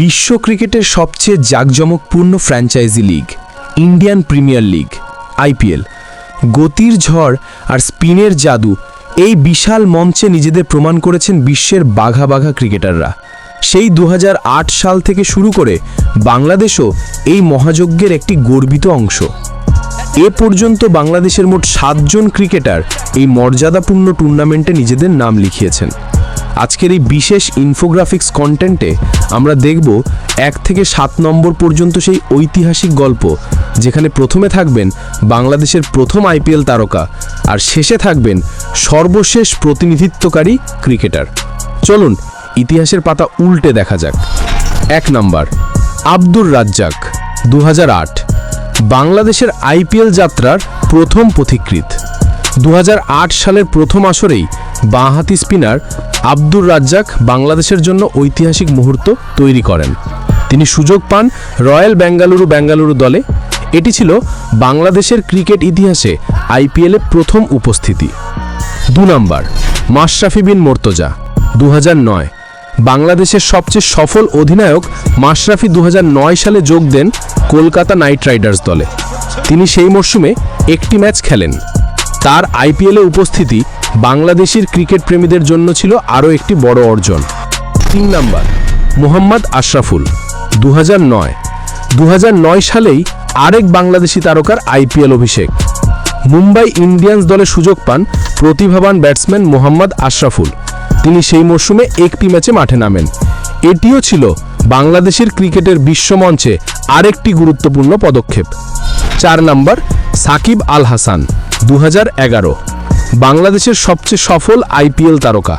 বিশ্ব ক্রিকেটের সবচেয়ে জাঁকজমকপূর্ণ franchise league, Indian Premier League, IPL. গতির ঝড় আর স্পিনের জাদু এই বিশাল মঞ্চে নিজেদের প্রমাণ করেছেন বিশ্বের বাঘা বাঘা ক্রিকেটাররা। সেই দু হাজার আট সাল থেকে শুরু করে বাংলাদেশও এই মহাযজ্ঞের একটি গর্বিত অংশ। এ পর্যন্ত বাংলাদেশের মোট সাতজন ক্রিকেটার এই মর্যাদাপূর্ণ টুর্নামেন্টে নিজেদের নাম লিখিয়েছেন। আজকের এই বিশেষ ইনফোগ্রাফিক্স কন্টেন্টে আমরা দেখব এক থেকে সাত নম্বর পর্যন্ত সেই ঐতিহাসিক গল্প, যেখানে প্রথমে থাকবেন বাংলাদেশের প্রথম আইপিএল তারকা আর শেষে থাকবেন সর্বশেষ প্রতিনিধিত্বকারী ক্রিকেটার। চলুন, ইতিহাসের পাতা উল্টে দেখা যাক। এক নম্বর, আব্দুর রাজ্জাক দু হাজার আট, বাংলাদেশের আইপিএল যাত্রার প্রথম পথিকৃৎ। দু সালের প্রথম আসরেই বাঁহাতি স্পিনার আব্দুর রাজ্জাক বাংলাদেশের জন্য ঐতিহাসিক মুহূর্ত তৈরি করেন। তিনি সুযোগ পান রয়্যাল বেঙ্গালুরু বেঙ্গালুরু দলে। এটি ছিল বাংলাদেশের ক্রিকেট ইতিহাসে আইপিএলে প্রথম উপস্থিতি। দু নম্বর, মাশরাফি বিন মোর্তজা দু হাজার নয়। বাংলাদেশের সবচেয়ে সফল অধিনায়ক মাশরাফি দু হাজার নয় সালে যোগ দেন কলকাতা নাইট রাইডার্স দলে। তিনি সেই মরশুমে একটি ম্যাচ খেলেন। তার আইপিএলে উপস্থিতি বাংলাদেশের ক্রিকেট প্রেমীদের জন্য ছিল আরও একটি বড় অর্জন। তিন নম্বর, মোহাম্মদ আশরাফুল দু নয়। সালেই আরেক বাংলাদেশি তারকার আইপিএল অভিষেক। মুম্বাই ইন্ডিয়ান্স দলে সুযোগ পান প্রতিভাবান ব্যাটসম্যান মোহাম্মদ আশরাফুল। তিনি সেই মরশুমে একটি ম্যাচে মাঠে নামেন। এটিও ছিল বাংলাদেশের ক্রিকেটের বিশ্বমঞ্চে আরেকটি গুরুত্বপূর্ণ পদক্ষেপ। চার নম্বর, সাকিব আল হাসান দু হাজার এগারো। বাংলাদেশের সবচেয়ে সফল আইপিএল তারকা।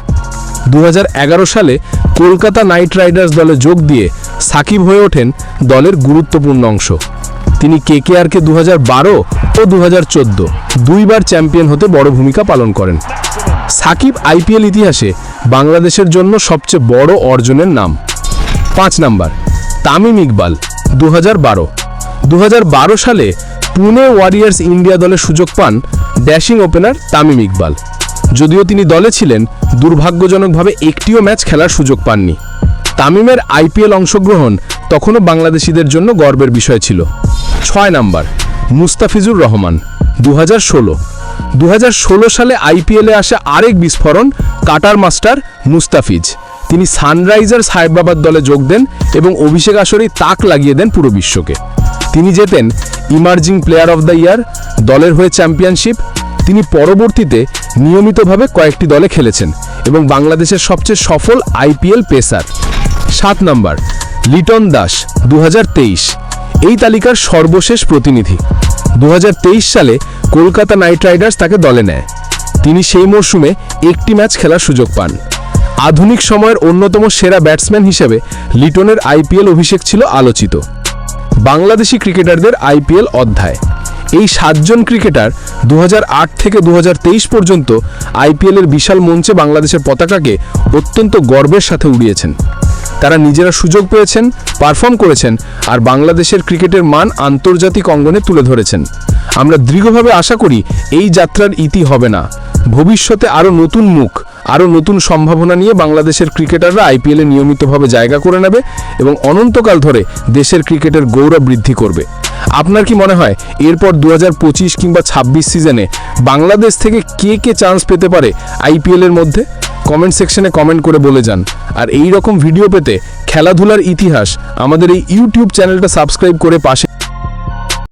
দু হাজার এগারো সালে কলকাতা নাইট রাইডার্স দলে যোগ দিয়ে সাকিব হয়ে ওঠেন দলের গুরুত্বপূর্ণ অংশ। তিনি কেকেআরকে দু হাজার বারো ও দু দুইবার চ্যাম্পিয়ন হতে বড় ভূমিকা পালন করেন। সাকিব আইপিএল ইতিহাসে বাংলাদেশের জন্য সবচেয়ে বড় অর্জনের নাম। পাঁচ নাম্বার, তামিম ইকবাল দু বারো সালে পুনে ওয়ারিয়ার্স ইন্ডিয়া দলে সুযোগ পান ড্যাশিং ওপেনার তামিম ইকবাল। যদিও তিনি দলে ছিলেন, দুর্ভাগ্যজনকভাবে একটিও ম্যাচ খেলার সুযোগ পাননি। তামিমের আইপিএল অংশগ্রহণ তখনও বাংলাদেশিদের জন্য গর্বের বিষয় ছিল। ছয় নাম্বার, মুস্তাফিজুর রহমান দু হাজার ষোলো সালে আইপিএলে আসে আরেক বিস্ফোরণ কাটার মাস্টার মুস্তাফিজ। তিনি সানরাইজার্স হায়দ্রাবাদ দলে যোগ দেন এবং অভিষেক আসরেই তাক লাগিয়ে দেন পুরো বিশ্বকে। তিনি জেতেন emerging player of the year, দলের হয়ে চ্যাম্পিয়নশিপ। তিনি পরবর্তীতে নিয়মিতভাবে কয়েকটি দলে খেলেছেন এবং বাংলাদেশের সবচেয়ে সফল আইপিএল পেসার। সাত নম্বর, লিটন দাস দু হাজার তেইশ। এই তালিকার সর্বশেষ প্রতিনিধি। দু হাজার তেইশ সালে কলকাতা নাইট রাইডার্স তাকে দলে নেয়। তিনি সেই মরশুমে একটি ম্যাচ খেলার সুযোগ পান। আধুনিক সময়ের অন্যতম সেরা ব্যাটসম্যান হিসেবে লিটনের আইপিএল অভিষেক ছিল আলোচিত। বাংলাদেশি ক্রিকেটারদের আইপিএল অধ্যায়। এই সাতজন ক্রিকেটার দু হাজার আট থেকে দু হাজার তেইশ পর্যন্ত আইপিএলের বিশাল মঞ্চে বাংলাদেশের পতাকাকে অত্যন্ত গর্বের সাথে উড়িয়েছেন। তারা নিজেরা সুযোগ পেয়েছেন, পারফর্ম করেছেন আর বাংলাদেশের ক্রিকেটের মান আন্তর্জাতিক অঙ্গনে তুলে ধরেছেন। আমরা দৃঢ়ভাবে আশা করি এই যাত্রার ইতি হবে না। ভবিষ্যতে আরও নতুন মুখ আরও নতুন সম্ভাবনা নিয়ে বাংলাদেশের ক্রিকেটাররা আইপিএলে নিয়মিতভাবে জায়গা করে নেবে এবং অনন্তকাল ধরে দেশের ক্রিকেটের গৌরব বৃদ্ধি করবে। আপনার কি মনে হয়, এরপর দু হাজার পঁচিশ কিংবা ২৬ সিজনে বাংলাদেশ থেকে কে কে চান্স পেতে পারে আইপিএলের মধ্যে? কমেন্ট সেকশনে কমেন্ট করে বলে যান। আর এই রকম ভিডিও পেতে খেলাধুলার ইতিহাস আমাদের এই ইউটিউব চ্যানেলটা সাবস্ক্রাইব করে পাশে